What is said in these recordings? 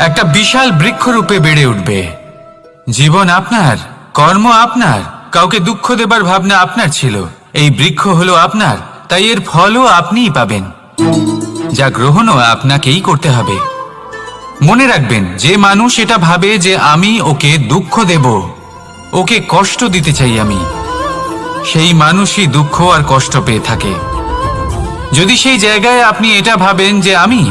একটা বিশাল বৃক্ষরূপে বেড়ে উঠবে। জীবন আপনার, কর্ম আপনার, কাউকে দুঃখ দেবার ভাবনা আপনার ছিল। এই বৃক্ষ হলো আপনার, তাই এর ফলও আপনিই পাবেন। যা গ্রহণও আপনাকেই করতে হবে। মনে রাখবেন, যে মানুষ এটা ভাবে যে আমি ওকে দুঃখ দেব, ওকে কষ্ট দিতে চাই আমি। সেই মানুষই দুঃখ আর কষ্ট পেয়ে থাকে। যদি সেই জায়গায় আপনি এটা ভাবেন যে আমি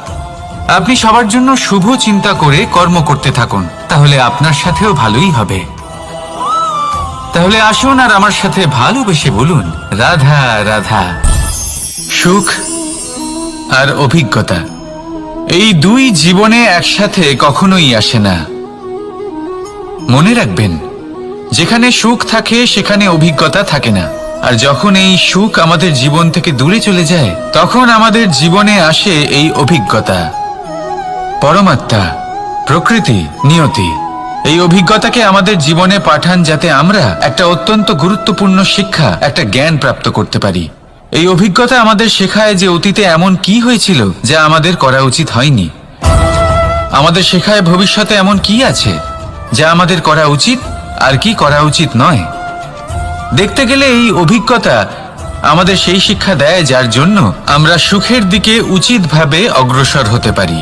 আপনি সবার জন্য শুভ চিন্তা করে কর্ম করতে থাকুন, তাহলে আপনার সাথেও ভালোই হবে। তাহলে আসুন আর আমার সাথে ভালোবেসে বলুন, রাধা রাধা। সুখ আর অভিজ্ঞতা, এই দুই জীবনে একসাথে কখনোই আসে না। মনে রাখবেন, যেখানে সুখ থাকে, সেখানে অভিজ্ঞতা থাকে না। আর যখন এই সুখ আমাদের জীবন থেকে দূরে চলে যায়, তখন আমাদের জীবনে আসে এই অভিজ্ঞতা। পরমাত্মা, প্রকৃতি, নিয়তি। এই অভিজ্ঞতাকে আমাদের জীবনে পাঠান যাতে আমরা একটা অত্যন্ত গুরুত্বপূর্ণ শিক্ষা, একটা জ্ঞান প্রাপ্ত করতে পারি। এই অভিজ্ঞতা আমাদের শেখায় যে অতীতে এমন কি হয়েছিল যা আমাদের করা উচিত হয়নি। আমাদের শেখায় ভবিষ্যতে এমন কি আছে যা আমাদের করা উচিত আর কি করা উচিত নয়। দেখতে গেলে এই অভিজ্ঞতা আমাদের সেই শিক্ষা দেয় যার জন্য আমরা সুখের দিকে উচিতভাবে অগ্রসর হতে পারি।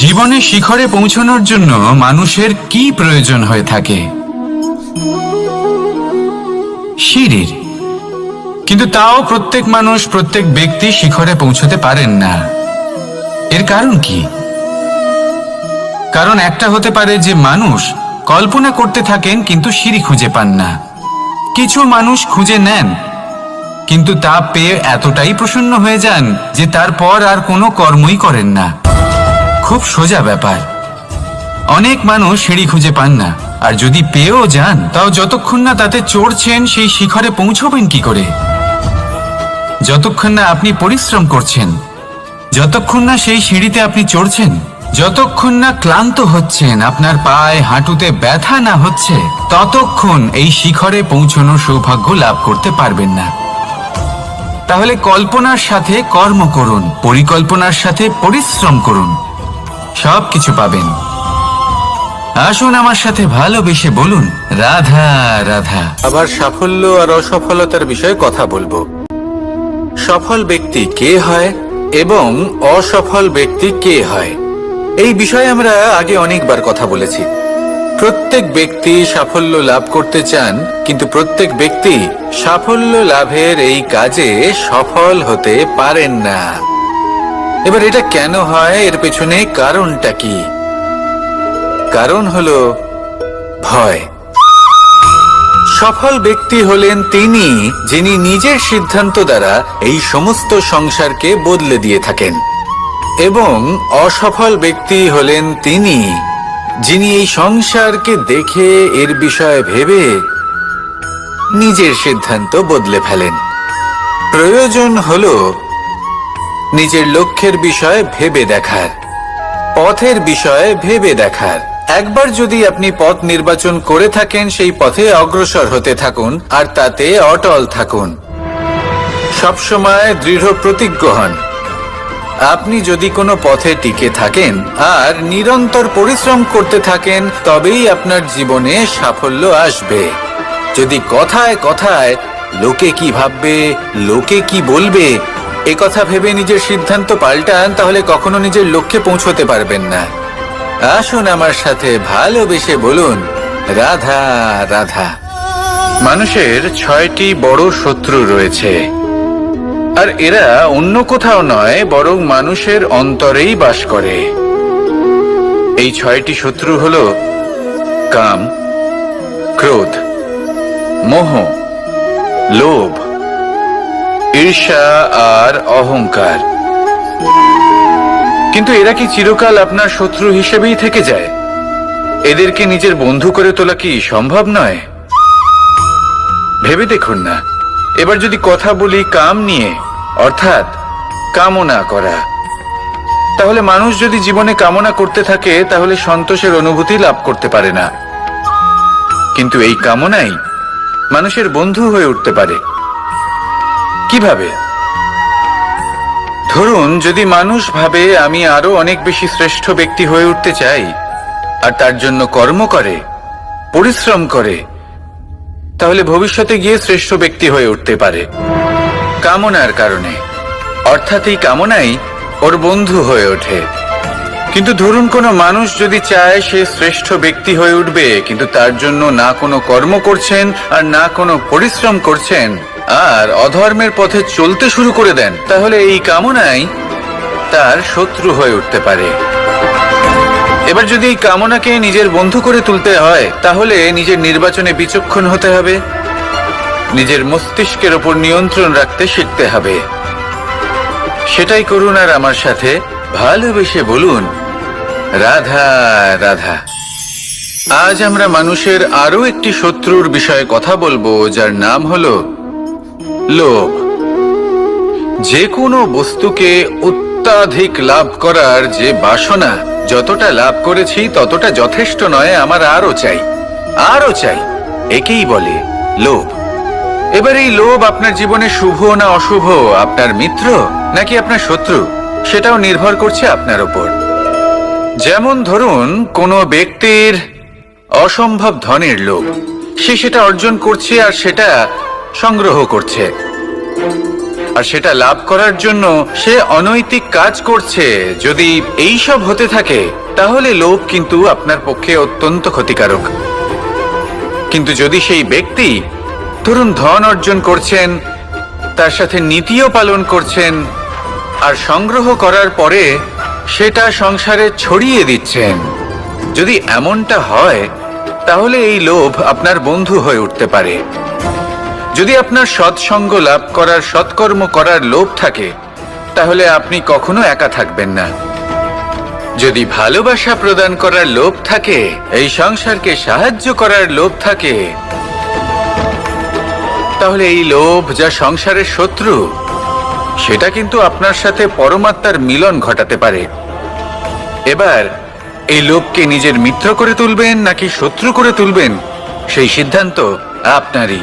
জীবনে শিখরে পৌঁছানোর জন্য মানুষের কি প্রয়োজন হয়ে থাকে? সিঁড়ির কিন্তু তাও প্রত্যেক মানুষ, প্রত্যেক ব্যক্তি শিখরে পৌঁছতে পারেন না। এর কারণ কি? কারণ একটা হতে পারে যে মানুষ কল্পনা করতে থাকেন কিন্তু সিঁড়ি খুঁজে পান না। কিছু মানুষ খুঁজে নেন, কিন্তু তা পেয়ে এতটাই প্রসন্ন হয়ে যান যে তারপর আর কোনো কর্মই করেন না। খুব সোজা ব্যাপার। অনেক মানুষ সিঁড়ি খুঁজে পান না, আর যদি পেয়েও যান, তাও যতক্ষণ না তাতে চড়ছেন সেই শিখরে পৌঁছবেন কি করে? যতক্ষণ না আপনি পরিশ্রম করছেন, যতক্ষণ না সেই সিঁড়িতে আপনি চড়ছেন, যতক্ষণ না ক্লান্ত হচ্ছেন, আপনার পায়ে হাঁটুতে ব্যথা না হচ্ছে, ততক্ষণ এই শিখরে পৌঁছানোর সৌভাগ্য লাভ করতে পারবেন না। তাহলে কল্পনার সাথে কর্ম করুন, পরিকল্পনার সাথে পরিশ্রম করুন। সব কিছু পাবেন। আসুন আমার সাথে ভালোবেসে বলুন, রাধা রাধা। আবার সাফল্য আর অসফলতার বিষয়ে কথা বলব। সফল ব্যক্তি কে হয় এবং অসফল ব্যক্তি কে হয়? এই বিষয়ে আমরা আগে অনেকবার কথা বলেছি। প্রত্যেক ব্যক্তি সাফল্য লাভ করতে চান, কিন্তু প্রত্যেক ব্যক্তি সাফল্য লাভের এই কাজে সফল হতে পারেন না। এবার এটা কেন হয়? এর পেছনে কারণটা কি? কারণ হলো ভয়। সফল ব্যক্তি হলেন তিনি, যিনি নিজের সিদ্ধান্ত দ্বারা এই সমস্ত সংসারকে বদলে দিয়ে থাকেন। এবং অসফল ব্যক্তি হলেন তিনি, যিনি এই সংসারকে দেখে এর বিষয়ে ভেবে নিজের সিদ্ধান্ত বদলে ফেলেন। প্রয়োজন হলো নিজের লক্ষ্যের বিষয়ে ভেবে দেখার, পথের বিষয়ে ভেবে দেখার। একবার যদি আপনি পথ নির্বাচন করে থাকেন, সেই পথে অগ্রসর হতে থাকুন, আর তাতে অটল থাকুন। সবসময় দৃঢ় প্রতিজ্ঞ হন। আপনি যদি কোনো পথে টিকে থাকেন, আর নিরন্তর পরিশ্রম করতে থাকেন, তবেই আপনার জীবনে সাফল্য আসবে। যদি কথায় কথায় লোকে কি ভাববে, লোকে কি বলবে কথা ভেবে নিজের সিদ্ধান্ত পাল্টান, তাহলে কখনো নিজের লক্ষ্যে পৌঁছতে পারবেন না। আসুন আমার সাথে ভালোবেসে বলুন, রাধা রাধা। মানুষের ছয়টি বড় শত্রু রয়েছে। আর এরা অন্য কোথাও নয়, বরং মানুষের অন্তরেই বাস করে। এই ছয়টি শত্রু হল কাম, ক্রোধ, মোহ, লোভ ঈর্ষা আর অহংকার। কিন্তু এরা কি চিরকাল আপনার শত্রু হিসেবেই থেকে যায়? এদেরকে নিজের বন্ধু করে তোলা কি সম্ভব নয়? ভেবে দেখুন না। এবার যদি কথা বলি কাম নিয়ে, অর্থাৎ কামনা করা। তাহলে মানুষ যদি জীবনে কামনা করতে থাকে, তাহলে সন্তোষের অনুভূতি লাভ করতে পারে না। কিন্তু এই কামনাই মানুষের বন্ধু হয়ে উঠতে পারে। কীভাবে? ধরুন, যদি মানুষ ভাবে আমি আরও অনেক বেশি শ্রেষ্ঠ ব্যক্তি হয়ে উঠতে চাই, আর তার জন্য কর্ম করে, পরিশ্রম করে, তাহলে ভবিষ্যতে গিয়ে শ্রেষ্ঠ ব্যক্তি হয়ে উঠতে পারে। কামনার কারণে। অর্থাৎ এই কামনাই ওর বন্ধু হয়ে ওঠে। কিন্তু ধরুন, কোনো মানুষ যদি চায় সে শ্রেষ্ঠ ব্যক্তি হয়ে উঠবে, কিন্তু তার জন্য না কোনো কর্ম করছেন আর না কোনো পরিশ্রম করছেন আর অধর্মের পথে চলতে শুরু করে দেন, তাহলে এই কামনাই তার শত্রু হয়ে উঠতে পারে। এবার যদি এই কামনাকে নিজের বন্ধু করে তুলতে হয়, তাহলে নিজের নির্বাচনে বিচক্ষণ হতে হবে। নিজের মস্তিষ্কের ওপর নিয়ন্ত্রণ রাখতে শিখতে হবে। সেটাই করুন আর আমার সাথে ভালোবেসে বলুন, রাধা রাধা। আজ আমরা মানুষের আরও একটি শত্রুর বিষয়ে কথা বলব, যার নাম হলো লোভ। যে কোনো বস্তুকে অত্যাধিক লাভ করার যে বাসনা যতটা লাভ করেছি ততটা যথেষ্ট নয়, আমার আরও চাই। আরও চাই। একেই বলে লোভ। এবার এই লোভ আপনার জীবনে শুভ না অশুভ? আপনার মিত্র নাকি আপনার শত্রু? সেটাও নির্ভর করছে আপনার ওপর। যেমন ধরুন, কোনো ব্যক্তির অসম্ভব ধনের লোভ। সে সেটা অর্জন করছে আর সেটা সংগ্রহ করছে। আর সেটা লাভ করার জন্য সে অনৈতিক কাজ করছে। যদি এই সব হতে থাকে, তাহলে লোভ কিন্তু আপনার পক্ষে অত্যন্ত ক্ষতিকারক। কিন্তু যদি সেই ব্যক্তি ধরুন ধন অর্জন করছেন, তার সাথে নীতিও পালন করছেন, আর সংগ্রহ করার পরে সেটা সংসারে ছড়িয়ে দিচ্ছেন। যদি এমনটা হয়, তাহলে এই লোভ আপনার বন্ধু হয়ে উঠতে পারে। যদি আপনার সৎসঙ্গ লাভ করার, সৎকর্ম করার লোভ থাকে, তাহলে আপনি কখনো একা থাকবেন না। যদি ভালোবাসা প্রদান করার লোভ থাকে, এই সংসারকে সাহায্য করার লোভ থাকে, তাহলে এই লোভ যা সংসারের শত্রু, সেটা কিন্তু আপনার সাথে পরমাত্মার মিলন ঘটাতে পারে। এবার, এই লোভকে নিজের মিত্র করে তুলবেন নাকি শত্রু করে তুলবেন, সেই সিদ্ধান্ত আপনারই।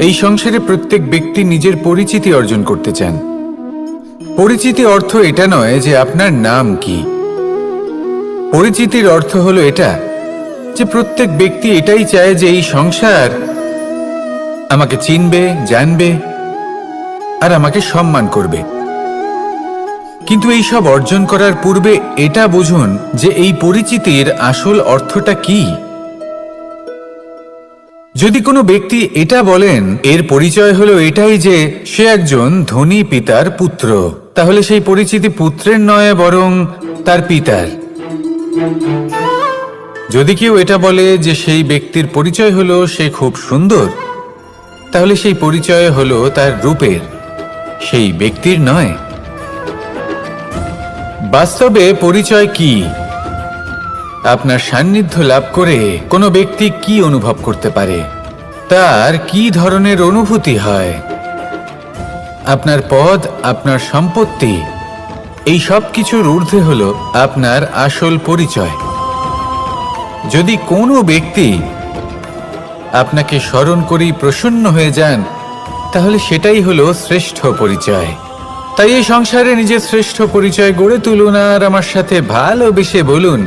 এই সংসারে প্রত্যেক ব্যক্তি নিজের পরিচিতি অর্জন করতে চান। পরিচিতি অর্থ এটা নয় যে আপনার নাম কি। পরিচিতির অর্থ হলো এটা যে প্রত্যেক ব্যক্তি এটাই চায় যে এই সংসার আমাকে চিনবে, জানবে আর আমাকে সম্মান করবে। কিন্তু এই সব অর্জন করার পূর্বে এটা বুঝুন যে এই পরিচিতির আসল অর্থটা কি। যদি কোনো ব্যক্তি এটা বলেন, এর পরিচয় হলো এটাই যে সে একজন ধনী পিতার পুত্র। তাহলে সেই পরিচিতি পুত্রের নয়, বরং তার পিতার। যদি কেউ এটা বলে যে সেই ব্যক্তির পরিচয় হলো সে খুব সুন্দর, তাহলে সেই পরিচয় হলো তার রূপের। সেই ব্যক্তির নয়। বাস্তবে পরিচয় কি? আপনার সান্নিধ্য লাভ করে কোনো ব্যক্তি কি অনুভব করতে পারে? তার কি ধরনের অনুভূতি হয়? আপনার পদ, আপনার সম্পত্তি, এই সব কিছুর ঊর্ধ্বে হল আপনার আসল পরিচয়। যদি কোনো ব্যক্তি আপনাকে স্মরণ করেই প্রসন্ন হয়ে যান, তাহলে সেটাই হলো শ্রেষ্ঠ পরিচয়। তাই এই সংসারে নিজের শ্রেষ্ঠ পরিচয় গড়ে তুলুন আর আমার সাথে ভালোবেসে বলুন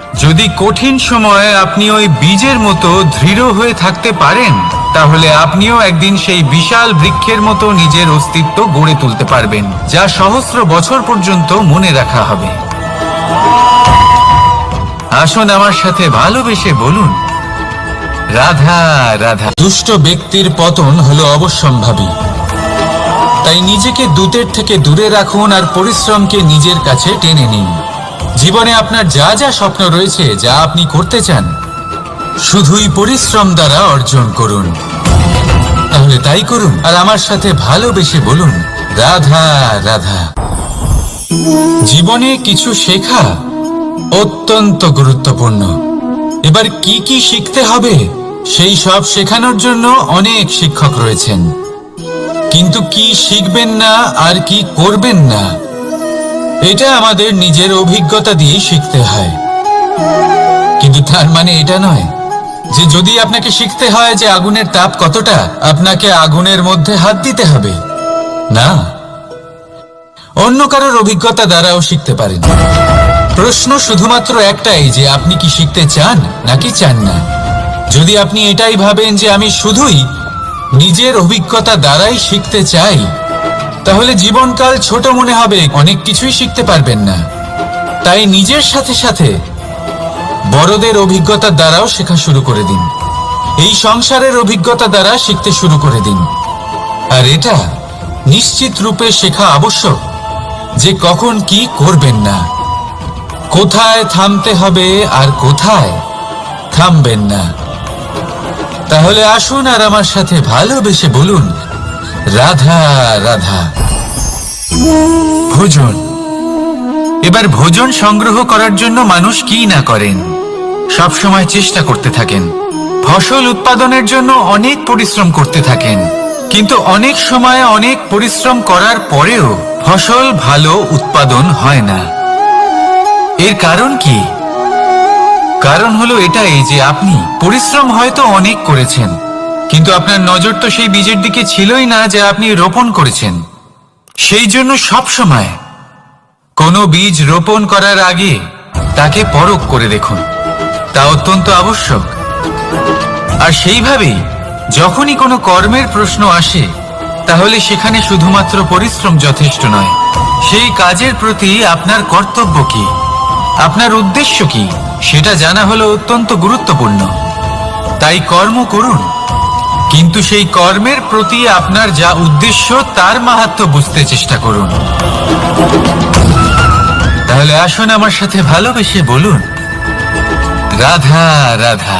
যদি কঠিন সময়ে আপনি ওই বীজের মতো দৃঢ় হয়ে থাকতে পারেন, তাহলে আপনিও একদিন সেই বিশাল বৃক্ষের মতো নিজের অস্তিত্ব গড়ে তুলতে পারবেন, যা সহস্র বছর পর্যন্ত মনে রাখা হবে। আসুন আমার সাথে ভালোবেসে বলুন, রাধা রাধা। দুষ্ট ব্যক্তির পতন হলো অবশ্যম্ভাবী। তাই নিজেকে দূতের থেকে দূরে রাখুন আর পরিশ্রমকে নিজের কাছে টেনে নিন। জীবনে আপনার যা যা স্বপ্ন রয়েছে, যা আপনি করতে চান, শুধুই পরিশ্রম দ্বারা অর্জন করুন। তাহলে তাই করুন। আর আমার সাথে ভালোবেসে বলুন, রাধা রাধা। জীবনে কিছু শেখা অত্যন্ত গুরুত্বপূর্ণ। এবার কি কি শিখতে হবে, সেই সব শেখানোর জন্য অনেক শিক্ষক রয়েছেন। কিন্তু কি শিখবেন না, আর কি করবেন না এটা আমাদের নিজের অভিজ্ঞতা দিয়ে শিখতে হয়। কিন্তু তার মানে এটা নয় যে যদি আপনাকে শিখতে হয় যে আগুনের তাপ কতটা, আপনাকে আগুনের মধ্যে হাত দিতে হবে। না। অন্য কারোর অভিজ্ঞতা দ্বারাও শিখতে পারেন। প্রশ্ন শুধুমাত্র একটাই যে আপনি কি শিখতে চান নাকি চান না? যদি আপনি এটাই ভাবেন যে আমি শুধুই নিজের অভিজ্ঞতা দ্বারাই শিখতে চাই তাহলে জীবনকাল ছোট মনে হবে, অনেক কিছুই শিখতে পারবেন না। তাই নিজের সাথে সাথে বড়দের অভিজ্ঞতা দ্বারাও শেখা শুরু করে দিন। এই সংসারের অভিজ্ঞতা দ্বারা শিখতে শুরু করে দিন। আর এটা নিশ্চিত রূপে শেখা আবশ্যক যে কখন কি করবেন না। কোথায় থামতে হবে আর কোথায় থামবেন না। তাহলে আসুন আর আমার সাথে ভালোবেসে বলুন রাধা রাধা। ভোজন। এবার ভোজন সংগ্রহ করার জন্য মানুষ কি না করেন? সব সময় চেষ্টা করতে থাকেন। ফসল উৎপাদনের জন্য অনেক পরিশ্রম করতে থাকেন। কিন্তু অনেক সময় অনেক পরিশ্রম করার পরেও ফসল ভালো উৎপাদন হয় না। এর কারণ কি? কারণ হলো এটাই যে আপনি পরিশ্রম হয়তো অনেক করেছেন কিন্তু আপনার নজর তো সেই বীজের দিকে ছিলই না যে আপনি রোপণ করেছেন। সেই জন্য সব সময় কোনো বীজ রোপণ করার আগে তাকে পরখ করে দেখুন। তা অত্যন্ত আবশ্যক। আর সেইভাবেই যখনই কোনো কর্মের প্রশ্ন আসে, তাহলে সেখানে শুধুমাত্র পরিশ্রম যথেষ্ট নয়। সেই কাজের প্রতি আপনার কর্তব্য কি? আপনার উদ্দেশ্য কি? সেটা জানা হলো অত্যন্ত গুরুত্বপূর্ণ। তাই কর্ম করুন। কিন্তু সেই কর্মের প্রতি আপনার যা উদ্দেশ্য, তার মাহাত্ম বুঝতে চেষ্টা করুন। তাহলে আসুন আমার সাথে ভালোবেসে বলুন, রাধা রাধা।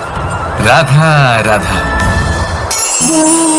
রাধা রাধা Ooh.